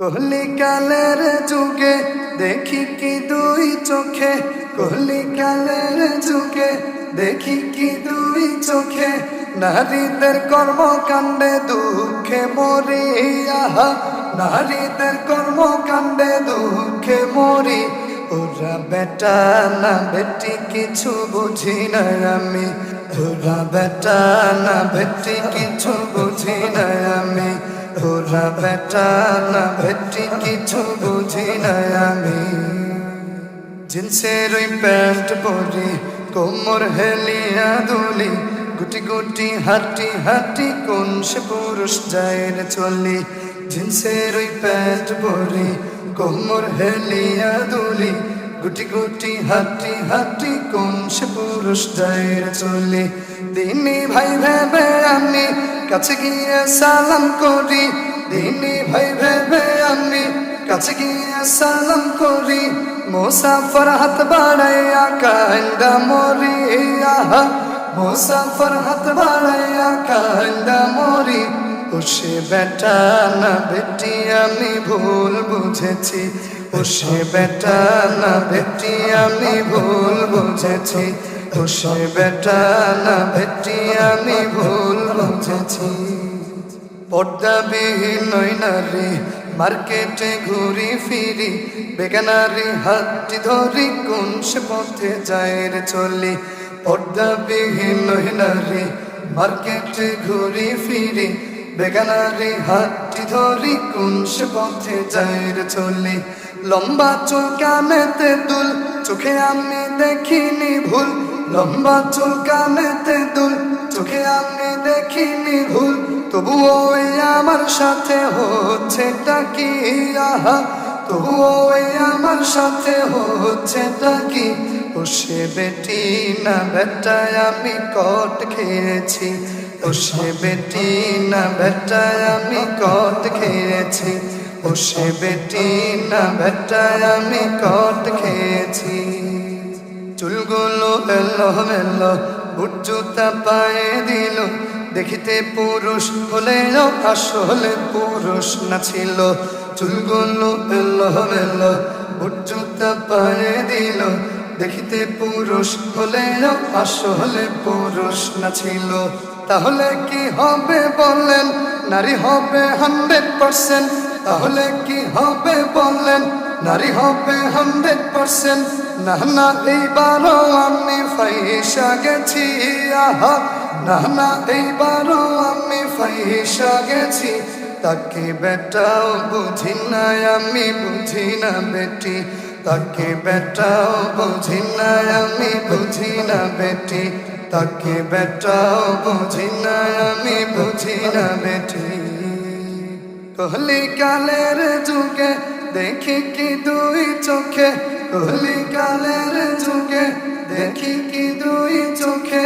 কহলি কালের যুগে, দেখি কি দুই চোখে? কহলি কালের যুগে, দেখি কি দুই চোখে? নারীদের কর্মকাণ্ডে দুঃখে মরি আহা নারীদের কর্মকাণ্ডে দুঃখে মরি। ওরা বেটা না বেটি, কিছু বুঝি না আমি। ওরা বেটা না বেটি, কিছু বুঝি না আমি। ওরা বেটা না বেটি কিছু বুঝি না আমি। জিন্সের ওই প্যান্ট পরি, কোমর হেলিয়া দুলি গুটি গুটি হাঁটি হাঁটি কোন সে পুরুষ যায় চলি। জিন্সের ওই প্যান্ট পরি, কোমর হেলিয়া দুলি গুটি গুটি হাঁটি হাঁটি কোন সে পুরুষ যায় চলি। দিনী ভাই ভেবে আমি কাছে গিয়ে সালাম করি। দিনী ভাই ভেবে আমি কাছে গিয়ে সালাম করি। মুসাফর হাত বাড়াইয়া কান্দা মরি আহা মুসাফর হাত বাড়াইয়া কান্দা মরি। ও সে বেটা না বেটি আমি ভুল বুঝেছি। ও সে বেটা না বেটি আমি ভুল বুঝেছি। ও সে বেটা না বেটি আমি ভুল বুঝেছি পর্দাবিহীন নই নারী মার্কেটে ঘুরি ফিরি বেগানারি হাতটি ধরি কোন সে পথে যায় রে চলি। পর্দাবিহীন নই নারী মার্কেটে ঘুরি ফিরি বেগানারি হাতটি ধরি কোন সে পথে যায় রে চলি। লম্বা চুল কানেতে দুল, চোখে আমি দেখিনি ভুল। লম্বা চুল কানেতে দুল, চোখে আমি দেখিনি ভুল, তবুও আমার সাথে হচ্ছে কি? আহা, তবুও আমার সাথে হচ্ছে কি? ও সে বেটি না, বেটায় আমি কট খেয়েছি। ও সে বেটি না, বেটায় আমি কট খেয়েছি। ও সে বেটি না, বেটায় আমি কট খেয়েছি। চুলগুলো এলো, মেলো জুতা পায়ে দিল, দেখিতে পুরুষ হলেও আসলে পুরুষ না ছিল। চুলগুলো এলো বুট জুতা পায়ে দিল, দেখিতে পুরুষ হলেও আসলে পুরুষ না ছিল। তাহলে কি হবে বললেন নারী হবে হান্ড্রেড পার্সেন্ট তাহলে কি হবে বললেন নারী হবে হান্ড্রেড পার্সেন্ট। না না, এইবারও আমি ফাইসা গেছি, আহা। না না, এইবারও আমি ফাইসা গেছি। তাকে বেটাও বুঝি না, আমি বুঝি না বেটি। তাকে বেটাও বুঝি না, আমি বুঝি না বেটি। তাকে বেটাও বুঝি না, আমি বুঝি না বেটি। কহলি কালের যুগে দেখি কি দুই চোখে কহলি কালের যুগে। দেখি কি দুই চোখে,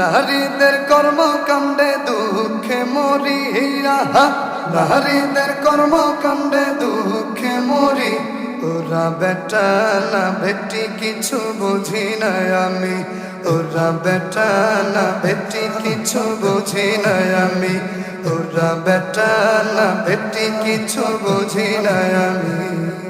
নারীদের কর্মকাণ্ডে দুঃখে মরি আহা নারীদের কর্মকাণ্ডে দুঃখে মরি। ওরা বেটা না বেটি কিছু বুঝি না আমি। ওরা বেটা না বেটি কিছু বুঝি না আমি। ওরা বেটা না বেটি কিছু বুঝি না আমি।